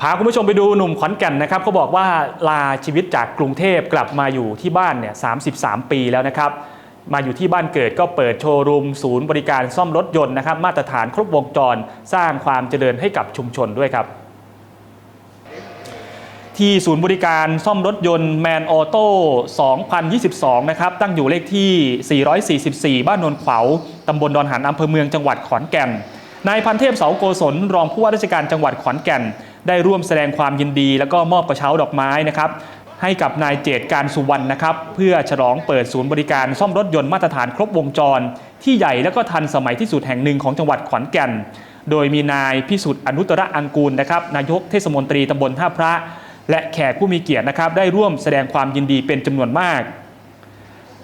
พาคุณผู้ชมไปดูหนุ่มขอนแก่นนะครับเขาบอกว่าลาชีวิตจากกรุงเทพกลับมาอยู่ที่บ้านเนี่ย33 ปีแล้วนะครับ มาอยู่ที่บ้านเกิดก็เปิดโชว์รูมศูนย์บริการซ่อมรถยนต์นะครับ มาตรฐานครบวงจรสร้างความเจริญให้กับชุมชนด้วยครับที่ศูนย์บริการซ่อมรถยนต์แมนออโต้ 2022 นะครับ ตั้งอยู่เลขที่ 444 บ้านนนขวาวตำบลดอนหันอำเภอเมืองจังหวัดขอนแก่น นายพันเทพเสาโกศลรองผู้ว่าราชการจังหวัดขอนแก่น ได้ร่วมแสดงความยินดี แล้วก็มอบกระเช้าดอกไม้นะครับให้กับนายเจตการสุวรรณนะครับเพื่อฉลองเปิดศูนย์บริการซ่อมรถยนต์มาตรฐานครบวงจร ที่ใหญ่และก็ทันสมัยที่สุดแห่งหนึ่งของจังหวัดขอนแก่น โดยมีนายพิสุทธิ์อนุตตรอังกูลนะครับนายกเทศมนตรีตำบลท่าพระ และแขกผู้มีเกียรตินะครับได้ร่วมแสดงความยินดีเป็นจำนวนมาก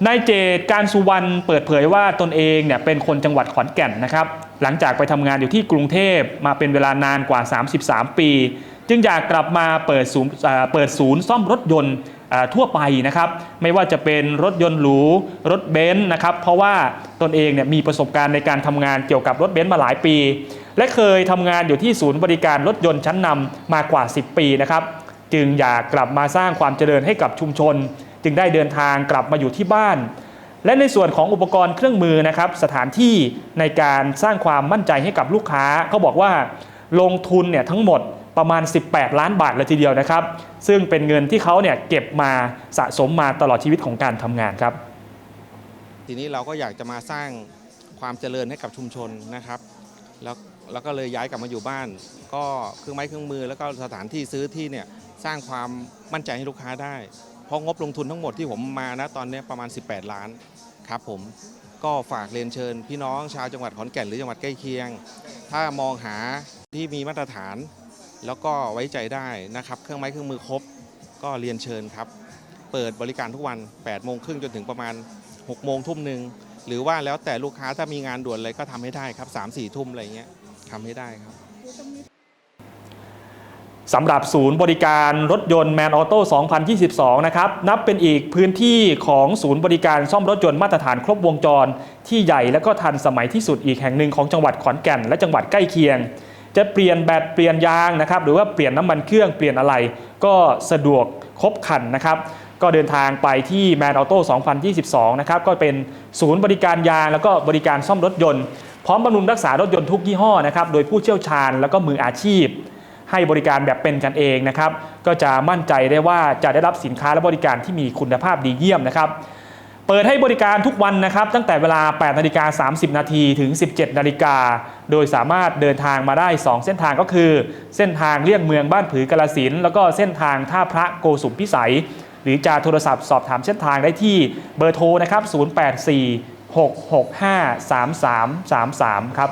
นายเจตการสุวรรณเปิดเผยว่าตนเองเนี่ยเป็นคนจังหวัดขอนแก่นนะครับ หลังจากไปทำงานอยู่ที่กรุงเทพมาเป็นเวลานานกว่า 33 ปี จึงอยากกลับมาเปิดศูนย์เปิดศูนย์ซ่อมรถยนต์ทั่วไปนะครับ ไม่ว่าจะเป็นรถยนต์หรูรถเบนซ์นะครับ เพราะว่าตนเองเนี่ยมีประสบการณ์ในการทำงานเกี่ยวกับรถเบนซ์มาหลายปี และเคยทำงานอยู่ที่ศูนย์บริการรถยนต์ชั้นนำมากว่า 10 ปีนะครับ จึงอยากกลับมาสร้างความเจริญให้กับชุมชน จึงได้เดินทางกลับมาอยู่ที่บ้าน และในส่วนของอุปกรณ์เครื่องมือนะครับ สถานที่ในการสร้างความมั่นใจให้กับลูกค้าเขาบอกว่าลงทุนเนี่ยทั้งหมดประมาณ 18 ล้านบาทเลยทีเดียวนะครับ ซึ่งเป็นเงินที่เขาเนี่ยเก็บมาสะสมมาตลอดชีวิตของการทำงานครับ ทีนี้เราก็อยากจะมาสร้างความเจริญให้กับชุมชนนะครับ แล้วแล้วก็เลยย้ายกลับมาอยู่บ้าน ก็เครื่องไม้เครื่องมือ แล้วก็สถานที่ซื้อที่เนี่ยสร้างความมั่นใจให้ลูกค้าได้ เพราะงบลงทุนทั้งหมดที่ผมมานะตอนนี้ประมาณ 18 ล้านครับผมก็ฝากเรียนเชิญ พี่น้องชาวจังหวัดขอนแก่นหรือจังหวัดใกล้เคียง ถ้ามองหาที่มีมาตรฐาน แล้วก็ไว้ใจได้นะครับ เครื่องไม้เครื่องมือครบ ก็เรียนเชิญครับ เปิดบริการทุกวัน8โมงครึ่งจนถึงประมาณ6โมงทุ่มหนึ่งหรือว่าแล้วแต่ลูกค้าถ้ามีงานด่วนอะไรก็ทำให้ได้ครับ3 4ทุ่มอะไรเงี้ยทำให้ได้ครับ สำหรับศูนย์บริการรถยนต์แมนออโต้2022 นะครับ นับเป็นอีกพื้นที่ของศูนย์บริการซ่อมรถยนต์มาตรฐานครบวงจร ที่ใหญ่และก็ทันสมัยที่สุดอีกแห่งหนึ่งของจังหวัดขอนแก่นและจังหวัดใกล้เคียง จะเปลี่ยนแบตเปลี่ยนยางนะครับ หรือว่าเปลี่ยนน้ำมันเครื่องเปลี่ยนอะไร ก็สะดวกครบคันนะครับ ก็เดินทางไปที่แมนออโต้2022 นะครับ ก็เป็นศูนย์บริการยางแล้วก็บริการซ่อมรถยนต์พร้อมบำรุงรักษารถยนต์ทุกยี่ห้อนะครับ โดยผู้เชี่ยวชาญแล้วก็มืออาชีพ ให้บริการแบบเป็นกันเองนะครับ ก็จะมั่นใจได้ว่าจะได้รับสินค้าและบริการที่มีคุณภาพดีเยี่ยมนะครับ เปิดให้บริการทุกวันนะครับ ตั้งแต่เวลา 8นาฬิกา30 นาทีถึง 17 นาฬิกา โดยสามารถเดินทางมาได้ 2 เส้นทางก็คือ เส้นทางเลี่ยงเมืองบ้านผือกาลสินแล้วก็เส้นทางท่าพระโกสุมพิสัย หรือจะโทรศัพท์สอบถามเส้นทางได้ที่เบอร์โทรนะครับ 084 665 3333 ครับ